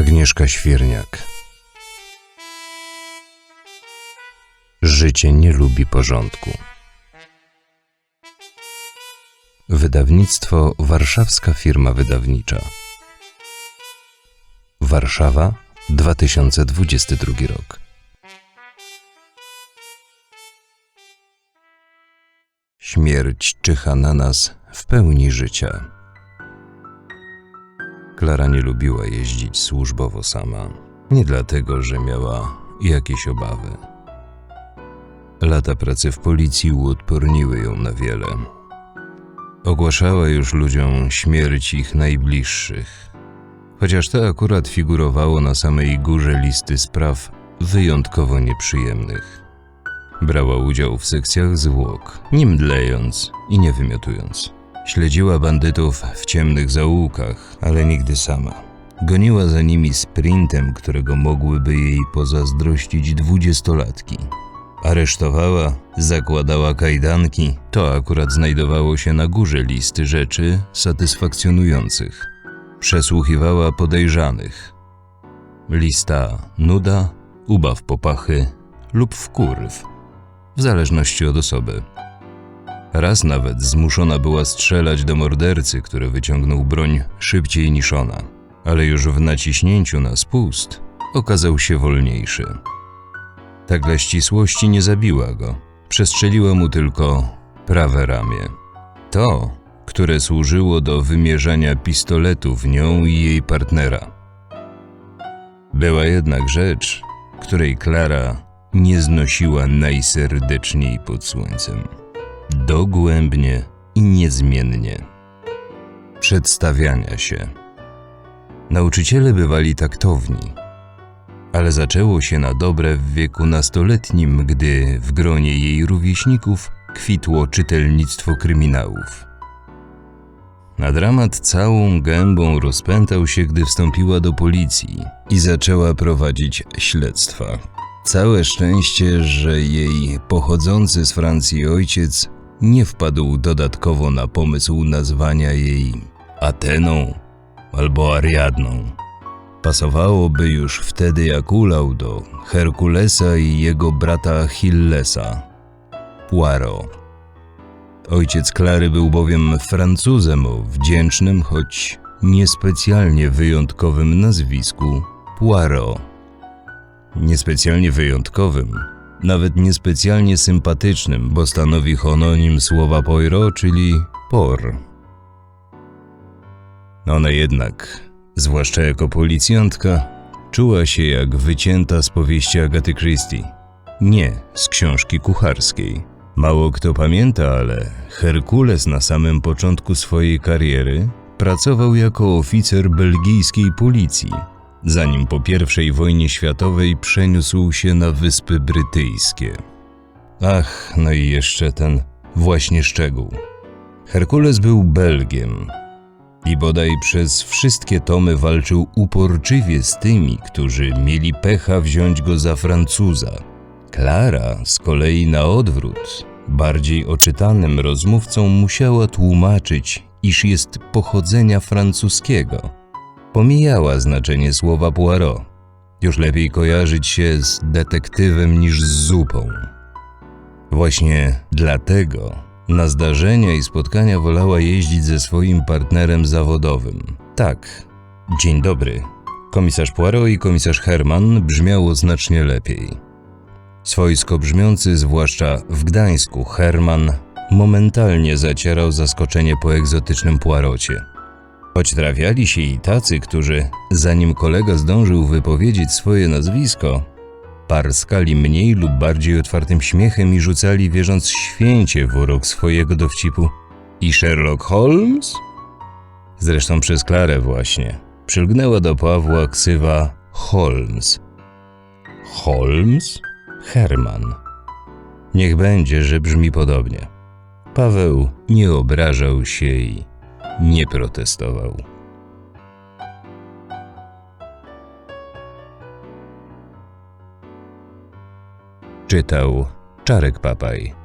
Agnieszka Świerniak Życie nie lubi porządku. Wydawnictwo Warszawska Firma Wydawnicza Warszawa 2022 rok Śmierć czyha na nas w pełni życia. Klara nie lubiła jeździć służbowo sama. Nie dlatego, że miała jakieś obawy. Lata pracy w policji uodporniły ją na wiele. Ogłaszała już ludziom śmierć ich najbliższych. Chociaż to akurat figurowało na samej górze listy spraw wyjątkowo nieprzyjemnych. Brała udział w sekcjach zwłok, nie mdlejąc i nie wymiotując. Śledziła bandytów w ciemnych zaułkach, ale nigdy sama. Goniła za nimi sprintem, którego mogłyby jej pozazdrościć dwudziestolatki. Aresztowała, zakładała kajdanki. To akurat znajdowało się na górze listy rzeczy satysfakcjonujących. Przesłuchiwała podejrzanych. Lista nuda, ubaw popachy lub wkurw, w zależności od osoby. Raz nawet zmuszona była strzelać do mordercy, który wyciągnął broń szybciej niż ona, ale już w naciśnięciu na spust okazał się wolniejszy. Tak dla ścisłości nie zabiła go, przestrzeliła mu tylko prawe ramię. To, które służyło do wymierzania pistoletu w nią i jej partnera. Była jednak rzecz, której Klara nie znosiła najserdeczniej pod słońcem dogłębnie i niezmiennie. Przedstawiania się. Nauczyciele bywali taktowni, ale zaczęło się na dobre w wieku nastoletnim, gdy w gronie jej rówieśników kwitło czytelnictwo kryminałów. Na dramat całą gębą rozpętał się, gdy wstąpiła do policji i zaczęła prowadzić śledztwa. Całe szczęście, że jej pochodzący z Francji ojciec nie wpadł dodatkowo na pomysł nazwania jej Ateną albo Ariadną. Pasowałoby już wtedy jak ulał do Herkulesa i jego brata Achillesa, Poirot. Ojciec Klary był bowiem Francuzem o wdzięcznym, choć niespecjalnie wyjątkowym nazwisku Poirot. Niespecjalnie wyjątkowym, nawet niespecjalnie sympatycznym, bo stanowi hononim słowa Poirot, czyli por. Ona jednak, zwłaszcza jako policjantka, czuła się jak wycięta z powieści Agaty Christie. Nie z książki kucharskiej. Mało kto pamięta, ale Herkules na samym początku swojej kariery pracował jako oficer belgijskiej policji – zanim po I wojnie światowej przeniósł się na Wyspy Brytyjskie. Ach, no i jeszcze ten właśnie szczegół. Herkules był Belgiem i bodaj przez wszystkie tomy walczył uporczywie z tymi, którzy mieli pecha wziąć go za Francuza. Klara z kolei na odwrót, bardziej oczytanym rozmówcom musiała tłumaczyć, iż jest pochodzenia francuskiego – pomijała znaczenie słowa Poirot. Już lepiej kojarzyć się z detektywem niż z zupą. Właśnie dlatego na zdarzenia i spotkania wolała jeździć ze swoim partnerem zawodowym. Tak, dzień dobry. Komisarz Poirot i komisarz Herman brzmiało znacznie lepiej. Swojsko brzmiący, zwłaszcza w Gdańsku, Herman momentalnie zacierał zaskoczenie po egzotycznym Poirocie. Choć trafiali się i tacy, którzy, zanim kolega zdążył wypowiedzieć swoje nazwisko, parskali mniej lub bardziej otwartym śmiechem i rzucali wierząc święcie w urok swojego dowcipu. I Sherlock Holmes? Zresztą przez Klarę właśnie. Przylgnęła do Pawła ksywa Holmes. Holmes? Herman. Niech będzie, że brzmi podobnie. Paweł nie obrażał się i nie protestował. Czytał Czarek Papaj.